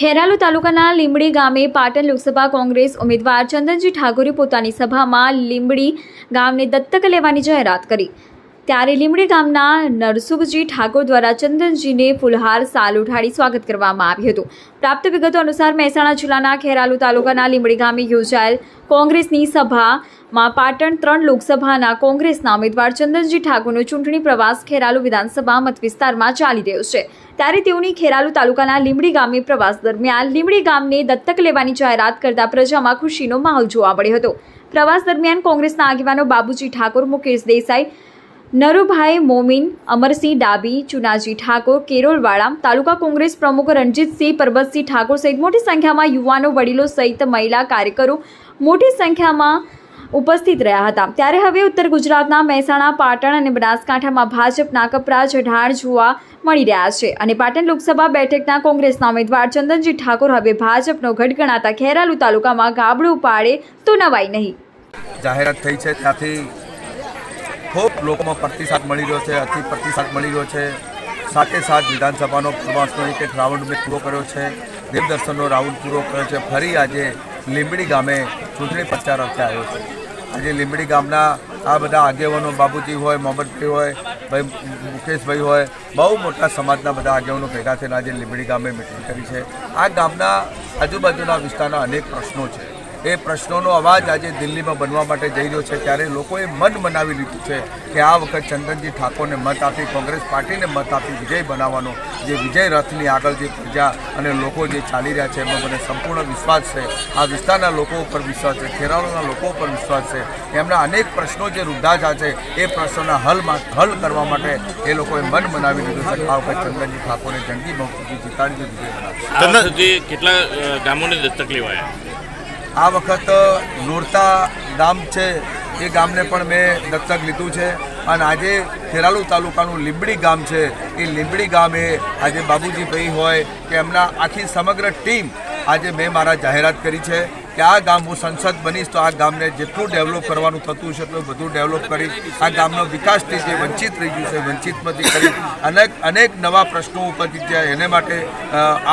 ખેરાલુ તાલુકાના લીંબડી ગામે પાટણ લોકસભા કોંગ્રેસ ઉમેદવાર ચંદનજી ઠાકોરે પોતાની સભામાં લીંબડી ગામને દત્તક લેવાની જાહેરાત કરી. ત્યારે લીમડી ગામના નરસુખજી ઠાકોર દ્વારા ચંદનજીને ફુલહાર સાલ ઉઠાડી સ્વાગત કરવામાં આવ્યું હતું. પ્રાપ્ત વિગતો અનુસાર મહેસાણા જિલ્લાના ખેરાલુ તાલુકાના લીમડી ગામે યોજાયેલ કોંગ્રેસની સભામાં પાટણ ત્રણ લોકસભાના કોંગ્રેસના ઉમેદવાર ચંદનજી ઠાકોરનો ચૂંટણી પ્રવાસ ખેરાલુ વિધાનસભા મત વિસ્તારમાં ચાલી રહ્યો છે. ત્યારે તેઓની ખેરાલુ તાલુકાના લીમડી ગામે પ્રવાસ દરમિયાન લીમડી ગામને દત્તક લેવાની જાહેરાત કરતા પ્રજામાં ખુશીનો માહોલ જોવા મળ્યો હતો. પ્રવાસ દરમિયાન કોંગ્રેસના આગેવાનો બાબુજી ઠાકોર, મુકેશ દેસાઈ નરુભાઈ મોમીન, અમરસિંહ ડાબી ચુનાજી ઠાકોર કેરોલવાડા તાલુકા કોંગ્રેસ પ્રમુખ રણજીતસિંહ, પરબતસિંહ ઠાકોર સહિત મોટી સંખ્યામાં યુવાનો, વડીલો સહિત મહિલા કાર્યકરો મોટી સંખ્યામાં ઉપસ્થિત રહ્યા હતા. ત્યારે હવે ઉત્તર ગુજરાતના મહેસાણા, પાટણ અને બનાસકાંઠામાં ભાજપના કપરા ચઢાણ જોવા મળી રહ્યા છે અને પાટણ લોકસભા બેઠકના કોંગ્રેસના ઉમેદવાર ચંદનજી ઠાકોર હવે ભાજપનો ગઢ ગણાતા ખેરાલુ તાલુકામાં ગાબડું પાડે તો નવાઈ નહીં. જાહેરાત થઈ છે, ત્યાંથી ખૂબ લોકોમાં પ્રતિસાદ મળી રહ્યો છે, અતિ પ્રતિસાદ મળી રહ્યો છે. સાથે સાથ વિધાનસભાનો પ્રવાસનો એક એક રાઉન્ડ મેં પૂરો કર્યો છે. દેવદર્શનનો રાઉન્ડ પૂરો કર્યો છે. ફરી આજે લીંબડી ગામે ચૂંટણી પ્રચાર અર્થે આવ્યો છે. આજે લીંબડી ગામના આ બધા આગેવાનો બાબુજી હોય, મોહમ્મદભાઈ હોય, ભાઈ મુકેશભાઈ હોય, બહુ મોટા સમાજના બધા આગેવાનો ભેગા થઈને આજે લીંબડી ગામે મિટિંગ કરી છે. આ ગામના આજુબાજુના વિસ્તારના અનેક પ્રશ્નો છે. એ પ્રશ્નોનો અવાજ આજે દિલ્હીમાં બનવા માટે જઈ રહ્યો છે ત્યારે લોકોએ મન બનાવી લીધું છે કે આ વખત ચંદનજી ઠાકોરને મત આપી કોંગ્રેસ પાર્ટીને મત આપી વિજય બનાવવાનો જે વિજય રથની આગળ જે પ્રજા અને લોકો જે ચાલી રહ્યા છે એમાં મને સંપૂર્ણ વિશ્વાસ છે. આ વિસ્તારના લોકો ઉપર વિશ્વાસ છે ખેરાલુના લોકો ઉપર વિશ્વાસ છે. એમના અનેક પ્રશ્નો જે રૂઢાજા છે એ પ્રશ્નોના હલમાં હલ કરવા માટે એ લોકોએ મન બનાવી લીધું છે આ વખત ચંદનજી ઠાકોરને જંગી બહુમતીથી જીતાડી વિજય બનાવશે આજ સુધી કેટલા ગામોને દત્તક લેવાયા? આ વખત નોરતા ગામ છે, એ ગામને પણ મેં દત્તક લીધું છે અને આજે ખેરાલુ તાલુકાનું લીંબડી ગામ છે. એ લીંબડી ગામે આજે બાબુજી ભાઈ હોય કે એમના આખી સમગ્ર ટીમ આજે મેં મારા જાહેરાત કરી છે. કે આ ગામ હું સંસદ બનીશ તો આ ગામને જેટલું ડેવલપ કરવાનું થતું છે એટલું બધું ડેવલપ કરી આ ગામનો વિકાસથી જે વંચિત રહી ગયું છે, વંચિતમાંથી કરી અનેક અનેક નવા પ્રશ્નો ઉપરથી થયા એને માટે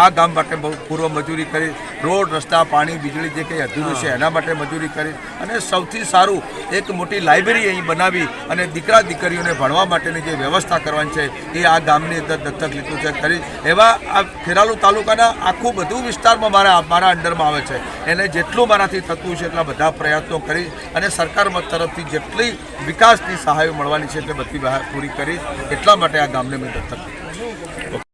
આ ગામ માટે પૂર્વ મજૂરી કરી, રોડ, રસ્તા, પાણી, વીજળી જે કંઈ અધૂરું છે એના માટે મજૂરી કરી અને સૌથી સારું એક મોટી લાઇબ્રેરી અહીં બનાવી અને દીકરા દીકરીઓને ભણવા માટેની જે વ્યવસ્થા કરવાની છે એ આ ગામની અંદર દત્તક લીધું છે કરી. એવા આ ખેરાલુ તાલુકાના આખું બધું વિસ્તારમાં મારા મારા અંડરમાં આવે છે. એને જેટલું મારાથી થતું છે એટલા બધા પ્રયત્નો કરી અને સરકાર તરફથી જેટલી વિકાસની સહાયો મળવાની છે તે બધી પૂરી કરી એટલા માટે આ ગામને મેં દત્તક